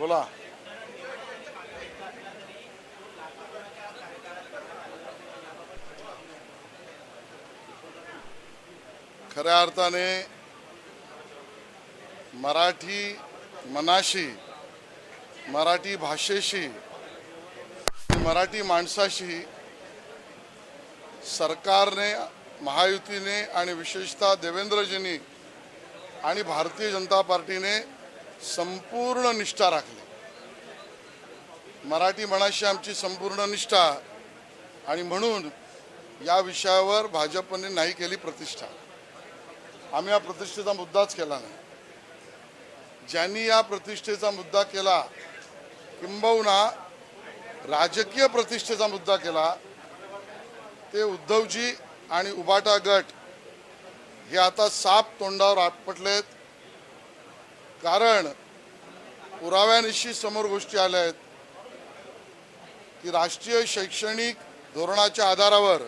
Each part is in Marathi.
बोला. खऱ्या अर्थाने मराठी मनाशी मराठी भाषेशी मराठी माणसाशी सरकारने महायुतीने आणि विशेषतः देवेंद्रजींनी आणि भारतीय जनता पार्टीने संपूर्ण निष्ठा राखली. मराठी मनाशी आमची संपूर्ण निष्ठा आणि म्हणून या विषयावर भाजपने नाही केली प्रतिष्ठा. आम्ही या प्रतिष्ठेचा मुद्दाच केला नाही. ज्यांनी या प्रतिष्ठेचा मुद्दा केला किंबहुना राजकीय प्रतिष्ठेचा मुद्दा केला ते उद्धवजी आणि उबाटा गट हे आता साप तोंडावर आपटलेत. कारण पुराव्यानिशी समोर गोष्टी आल्या आहेत की राष्ट्रीय शैक्षणिक धोरणाच्या आधारावर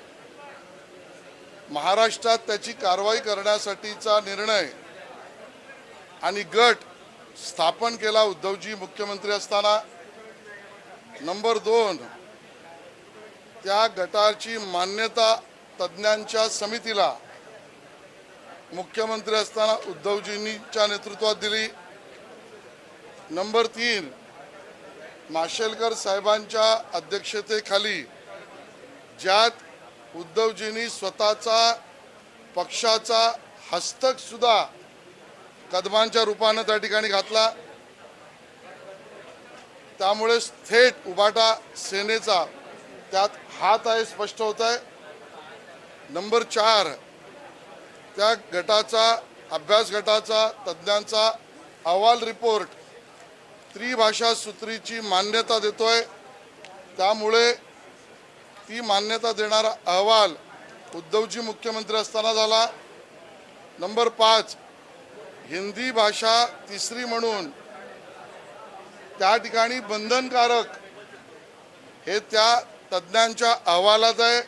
महाराष्ट्रात त्याची कारवाई करण्यासाठीचा निर्णय आणि गट स्थापन केला उद्धवजी मुख्यमंत्री असताना. नंबर दोन त्या गटाची मान्यता तज्ज्ञांच्या समितीला मुख्यमंत्री असताना उद्धवजींच्या नेतृत्वात दिली. नंबर तीन माशेलकर साहेबांच्या अध्यक्षतेखाली ज्यात उद्धवजींनी स्वतःचा पक्षाचा हस्तकसुद्धा कदमांच्या रूपानं त्या ठिकाणी घातला. त्यामुळे थेट उबाटा सेनेचा त्यात हात आहे स्पष्ट होत आहे नंबर चार त्या गटाचा अभ्यास गटाचा तज्ज्ञांचा अहवाल रिपोर्ट त्रिभाषा सूत्रीची मान्यता देतोय. त्यामुळे ती मान्यता देणारा अहवाल उद्धवजी मुख्यमंत्री असताना झाला. नंबर पाच हिंदी भाषा तिसरी म्हणून त्या ठिकाणी बंधनकारक हे त्या तज्ज्ञांच्या अहवालात आहे.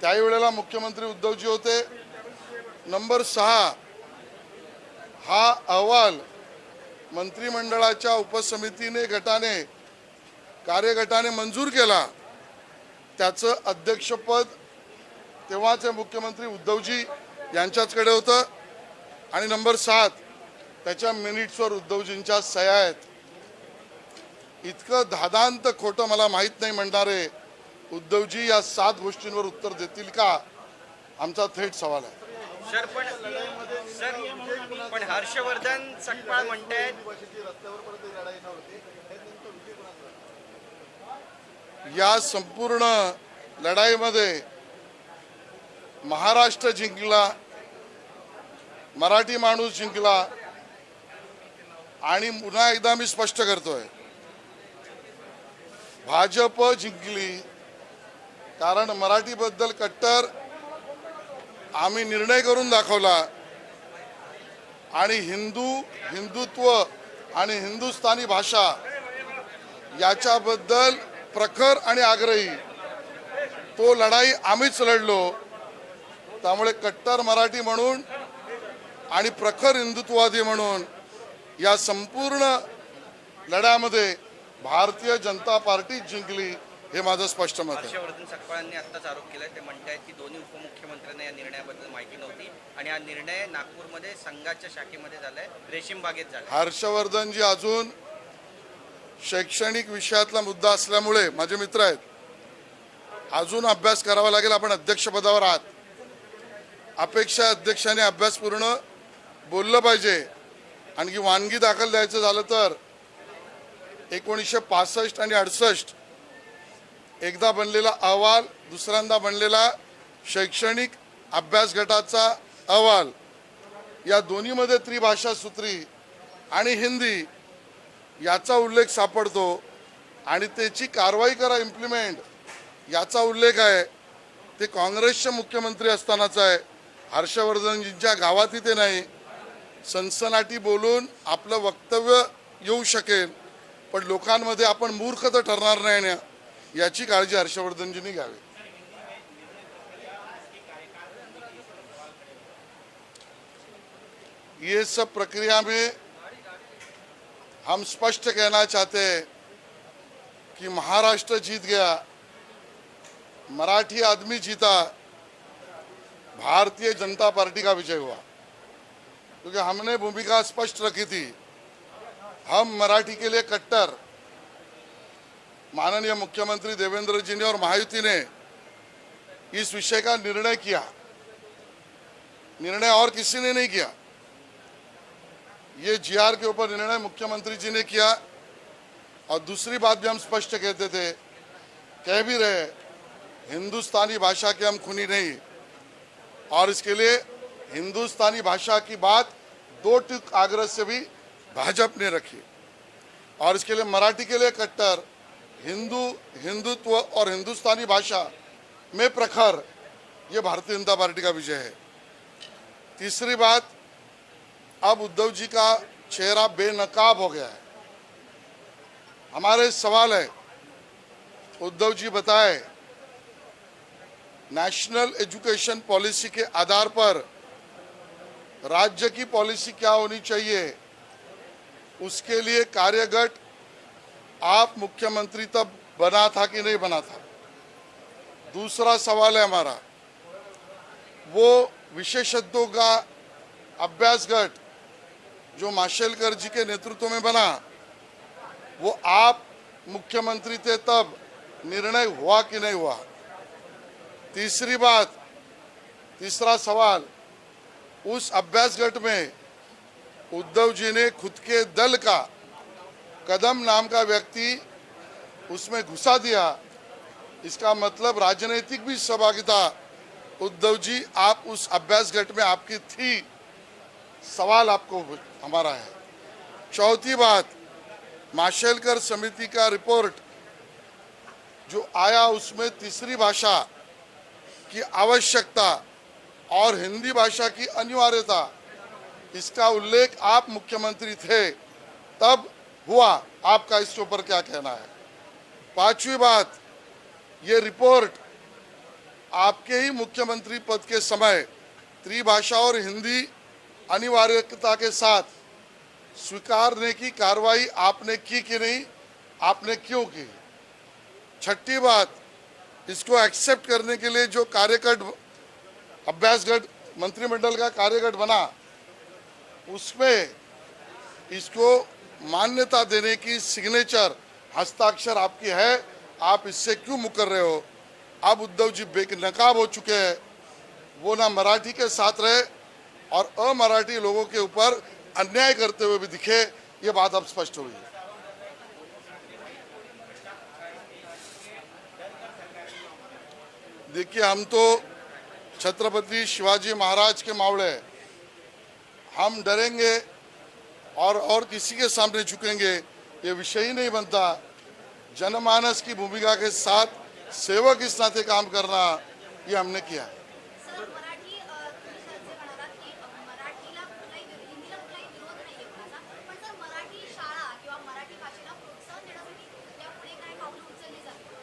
त्याही वेळेला मुख्यमंत्री उद्धवजी होते. नंबर सहा हा अहवाल मंत्रिमंडळाच्या उपसमितीने गटाने कार्यगटाने मंजूर केला. त्याचं अध्यक्षपद तेव्हाचे मुख्यमंत्री उद्धवजी यांच्याचकडे होतं. आणि नंबर सात त्याच्या मिनिट्सवर उद्धवजींच्या सह्या आहेत. इतकं धादांत खोटं मला माहीत नाही म्हणणारे उद्धवजी या सात गोष्टींवर उत्तर देतील का? आमचा थेट सवाल आहे. सर पण सर पण हर्षवर्धन सकपाळ म्हणतायत. या संपूर्ण लढाईमध्ये महाराष्ट्र जिंकला मराठी माणूस जिंकला आणि पुन्हा एकदा मी स्पष्ट करतोय. भाजप जिंकली कारण मराठीबद्दल कट्टर आम्ही निर्णय करून दाखवला. आणि हिंदू हिंदुत्व आणि हिंदुस्थानी भाषा याच्याबद्दल प्रखर आणि आग्रही. तो लढाई आम्हीच लढलो. त्यामुळे कट्टर मराठी म्हणून आणि प्रखर हिंदुत्ववादी म्हणून या संपूर्ण लढ्यामध्ये भारतीय जनता पार्टी जिंकली. हे माझं स्पष्ट मत आहे. हर्षवर्धन सकपाळांनी आत्ताच आरोप केलाय. ते म्हणतायत की दोन्ही उपमुख्यमंत्र्यांना या निर्णयाबद्दल माहिती नव्हती आणि हा निर्णय नागपूरमध्ये संघाच्या शाखेमध्ये झालाय. रेशीम बागेत झालाय. हर्षवर्धनजी अजून शैक्षणिक विषयातला मुद्दा असल्यामुळे माझे मित्र आहेत अजून अभ्यास करावा लागेल. आपण अध्यक्षपदावर आहात. अपेक्षा अध्यक्षाने अभ्यास पूर्ण बोललं पाहिजे. आणखी वानगी दाखल द्यायचं झालं तर एकोणीसशे पासष्ट आणि अडसष्ट एकदा बनलेला अहवाल दुसऱ्यांदा बनलेला शैक्षणिक अभ्यास गटाचा अहवाल. या दोन्हीमध्ये त्रिभाषा सूत्री आणि हिंदी याचा उल्लेख सापडतो आणि त्याची कारवाई करा इम्प्लिमेंट याचा उल्लेख आहे. ते काँग्रेसचे मुख्यमंत्री असतानाच आहे. हर्षवर्धनजींच्या गावातही ते नाही. सनसनाटी बोलून आपलं वक्तव्य येऊ शकेल. पण लोकांमध्ये आपण मूर्ख तर ठरणार नाही ना. याची काळजी हर्षवर्धनजींनी घ्यावी. ये सब प्रक्रिया में हम स्पष्ट कहना चाहते हैं कि महाराष्ट्र जीत गया मराठी आदमी जीता भारतीय जनता पार्टी का विजय हुआ। क्योंकि हमने भूमिका स्पष्ट रखी थी हम मराठी के लिए कट्टर माननीय मुख्यमंत्री देवेंद्र जी ने और महायुति ने इस विषय का निर्णय किया। निर्णय और किसी ने नहीं किया। ये जीआर के ऊपर निर्णय मुख्यमंत्री जी ने किया और दूसरी बात भी हम स्पष्ट कहते थे, कह भी रहे हिंदुस्तानी भाषा के हम खुनी नहीं। और इसके लिए हिंदुस्तानी भाषा की बात दो टिक आग्रह से भी भाजपा ने रखी। और इसके लिए मराठी के लिए कट्टर हिंदू, हिंदुत्व और हिंदुस्तानी भाषा में प्रखर, ये भारतीय जनता पार्टी का विजय है। तीसरी बात, अब उद्धव जी का चेहरा बेनकाब हो गया है। हमारे सवाल है, उद्धव जी बताए, नेशनल एजुकेशन पॉलिसी के आधार पर राज्य की पॉलिसी क्या होनी चाहिए? उसके लिए कार्यगट आप मुख्यमंत्री तब बना था कि नहीं बना था? दूसरा सवाल है हमारा। वो विशेषज्ञों का अभ्यास गट जो माशेलकर जी के नेतृत्व में बना, वो आप मुख्यमंत्री थे तब निर्णय हुआ कि नहीं हुआ? तीसरी बात, तीसरा सवाल, उस अभ्यास गट में उद्धव जी ने खुद के दल का कदम नाम का व्यक्ति उसमें घुसा दिया। इसका मतलब राजनीतिक भी सहभागिता। उद्धव जी, आप उस अभ्यास गट में आपकी थी। सवाल आपको हमारा है। चौथी बात, माशेलकर समिति का रिपोर्ट जो आया उसमें तीसरी भाषा की आवश्यकता और हिंदी भाषा की अनिवार्यता, इसका उल्लेख आप मुख्यमंत्री थे। तब हुआ? आपका इसके ऊपर क्या कहना है? पांचवी बात, ये रिपोर्ट आपके ही मुख्यमंत्री पद के समय त्रिभाषा और हिंदी अनिवार्यता के साथ स्वीकारने की कार्रवाई आपने की कि नहीं? आपने क्यों की? छठी बात, इसको एक्सेप्ट करने के लिए जो कार्यगठ अभ्यासगढ़ मंत्रिमंडल का कार्यगठ बना, उसमें इसको मान्यता देने की सिग्नेचर हस्ताक्षर आपकी है। आप इससे क्यों मुकर रहे हो? अब उद्धव जी बेनकाब हो चुके हैं। वो ना मराठी के साथ रहे और अमराठी लोगों के ऊपर अन्याय करते हुए भी दिखे। ये बात अब स्पष्ट हुई है। देखिए, हम तो छत्रपति शिवाजी महाराज के मावड़े हम डरेंगे और और किसी के सामने झुकेंगे ये विषय ही नहीं बनता। जनमानस की भूमिका के साथ सेवक इस नाते काम करना ये हमने किया।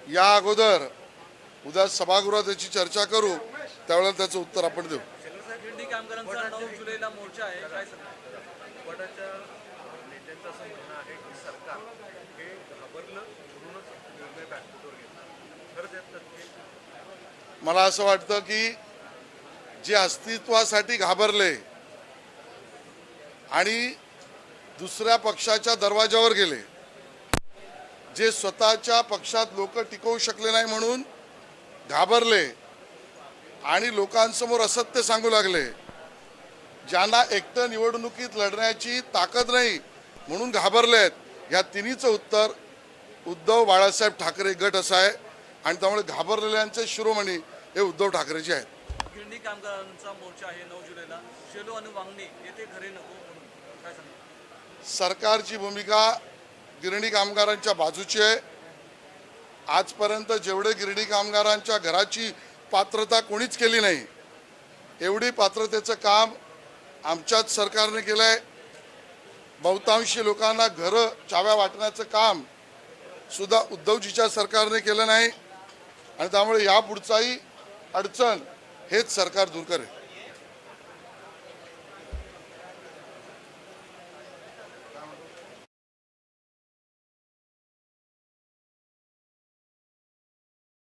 या अगोदर उद्या सभागृहात याची चर्चा करू त्यावेळेला त्याचं उत्तर आपण देऊ. सरकारच्या नेत्यांचं असं म्हणणं आहे की सरकार हे घाबरलं म्हणूनच निर्णय बॅकफुटवर घेतला. खरंच यात तथ्य मला असं वाटतं की जे अस्तित्वासाठी घाबरले आणि दुसऱ्या पक्षाच्या दरवाजावर गेले जे स्वतःच्या पक्षात लोक टिकवू शकले नाही म्हणून घाबरले आणि लोकांसमोर असत्य सांगू लागले ज्यांना एकटं निवडणुकीत लढण्याची ताकद नाही म्हणून घाबरलेत या तिन्हीचं उत्तर उद्धव बाळासाहेब ठाकरे गट असं आहे. आणि त्यामुळे घाबरलेल्यांचे शिरोमणी हे उद्धव ठाकरेचे आहेत. गिरणी कामगारांचा मोर्चा आहे नऊ जुलैला. शेलो आणि वांगणी येथे घरे नको काय सरकारची भूमिका गिरणी कामगारांच्या बाजूची आहे. आजपर्यंत जेवढे गिरणी कामगारांच्या घराची पात्रता कोणीच केली नाही एवढी पात्रतेचं काम आमच्याच सरकारने केलं आहे बहुतांशी लोकांना घरं चाव्या वाटण्याचं काम सुद्धा उद्धवजीच्या सरकारने केलं नाही. आणि त्यामुळे यापुढचाही अडचण हेच सरकार दूर करेल.